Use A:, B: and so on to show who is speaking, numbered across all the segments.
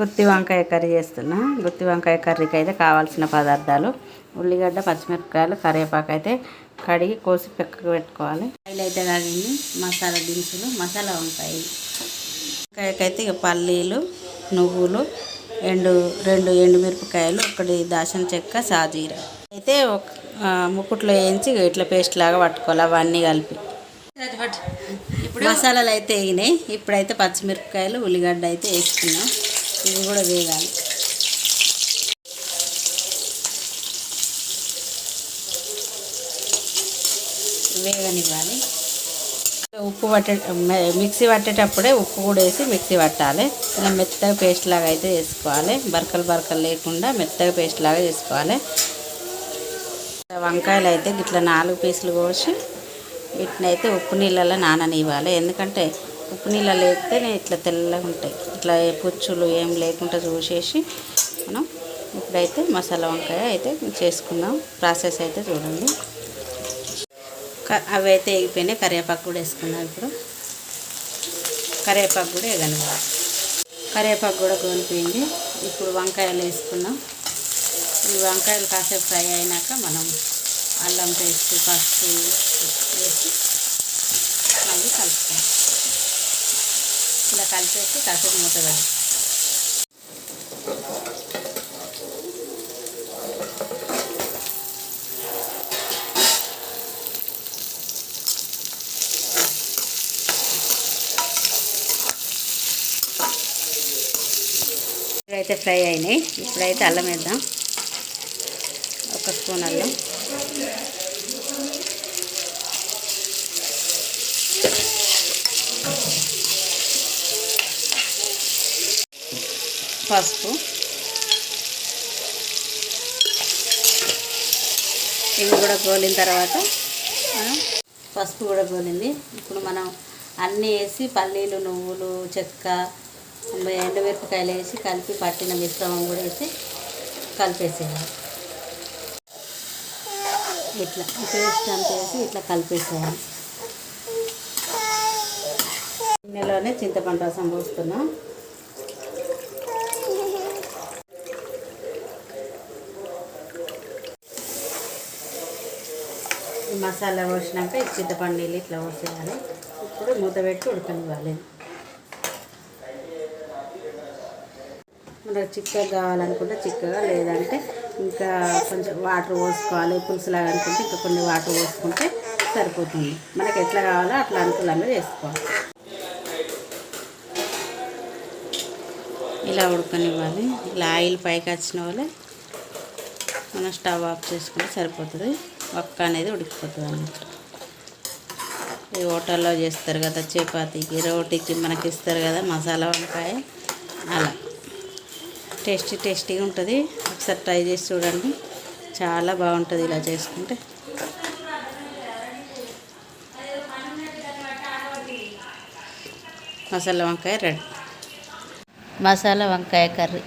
A: గుత్తి వంకాయ కర్రీ చేస్తున్నా. గుత్తి వంకాయ కర్రీకి అయితే కావాల్సిన పదార్థాలు ఉల్లిగడ్డ పచ్చిమిరపకాయలు కరివేపాకు అయితే కడిగి కోసి పక్కకు పెట్టుకోవాలి. ఆయిల్ అయితే కాగింది మసాలా దినుసులు మసాలా వంకాయ వంకాయకైతే ఇక పల్లీలు నువ్వులు ఎండు రెండు ఎండుమిరపకాయలు ఒకటి దాచిన చెక్క సాజీర. అయితే ఒక ముక్కుట్లో వేయించి ఇట్లా పేస్ట్ లాగా పట్టుకోవాలి అవన్నీ కలిపి. ఇప్పుడు మసాలాలు అయితే వేగినాయి ఇప్పుడైతే పచ్చిమిరపకాయలు ఉల్లిగడ్డ అయితే వేసుకున్నాం. ఇవి కూడా వేగాలి. వేగనివ్వాలి. ఉప్పు పట్టే మిక్సీ పట్టేటప్పుడే ఉప్పు కూడా వేసి మిక్సీ పట్టాలి. ఇలా మెత్తగా పేస్ట్ లాగా అయితే వేసుకోవాలి. బరకలు బరకలు లేకుండా మెత్తగా పేస్ట్ లాగా చేసుకోవాలి వంకాయలు అయితే ఇట్లా నాలుగు పీసులు కోసి వీటినైతే ఉప్పు నీళ్ళలో నాననివ్వాలి. ఎందుకంటే ఉప్పు నీళ్ళలో వేస్తేనే ఇట్లా తెల్లగా ఉంటాయి. ఇట్లా పుచ్చులు ఏం లేకుండా చూసేసి మనం ఇప్పుడైతే మసాలా వంకాయ అయితే చేసుకుందాం. ప్రాసెస్ అయితే చూడండి. క- అవి అయితే ఎగిపోయినాయి. కరివేపాకు కూడా వేసుకున్నాం ఇప్పుడు. కరివేపాకు కూడా వేగను కరివేపాకు కూడా గోలిపోయింది ఇప్పుడు వంకాయలు వేసుకున్నాం ఈ వంకాయలు కాసేపు ఫ్రై అయినాక మనం అల్లం పేస్ట్ పసుపు వేసి మళ్ళీ కలుపుతాం. ఇలా కలిపేసి కాసేపు మూత పెడతాం. ఇప్పుడైతే ఫ్రై అయినాయి. ఇప్పుడైతే అల్లం వేద్దాం. ఒక స్పూన్ అల్లం. పసుపు. ఇవి కూడా గోలిన తర్వాత పసుపు కూడా గోలింది. ఇప్పుడు మనం అన్నీ వేసి పల్లీలు నువ్వులు చెక్క ఎండుమిరపకాయలు వేసి కలిపి పట్టిన మిశ్రమం కూడా వేసి కలిపేసేయాలి. ఇట్లా పేస్ట్ అంతా వేసి ఇట్లా కలిపేసేయాలి. గిన్నెలోనే చింతపండు రసం పోస్తున్నాం. ఈ మసాలా పోసినాక ఈ చింతపండు నీళ్ళు ఇట్లా పోసేయాలి. ఇప్పుడు మూత పెట్టి ఉడకనివ్వాలి. మనకు చిక్కగా కావాలనుకుంటే చిక్కగా లేదంటే ఇంకా కొంచెం వాటర్ పోసుకోవాలి పులుసులాగా అనుకుంటే ఇంకా కొన్ని వాటర్ పోసుకుంటే సరిపోతుంది. మనకి ఎట్లా కావాలో అట్లా అనుకూలంగా చేసుకోవాలి. ఇలా ఉడకనివ్వాలి. ఇలా ఆయిల్ పైకి వచ్చిన వాళ్ళే మనం స్టవ్ ఆఫ్ చేసుకుంటే సరిపోతుంది. ఒక్క అనేది ఉడికిపోతుంది అన్నమాట ఈ హోటల్లో చేస్తారు కదా చపాతీకి రోటీకి మనకి ఇస్తారు కదా మసాలా వంకాయ అలా. టేస్టీ టేస్టీగా ఉంటుంది. ఒకసారి ట్రై చేసి చూడండి. చాలా బాగుంటుంది ఇలా చేసుకుంటే. మసాలా వంకాయ రెడీ. మసాలా వంకాయ కర్రీ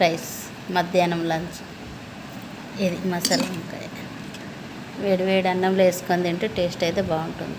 A: రైస్ మధ్యాహ్నం లంచ్. ఇది మసాలా వంకాయ. వేడి వేడి అన్నంలో వేసుకొని తింటే టేస్ట్ అయితే బాగుంటుంది.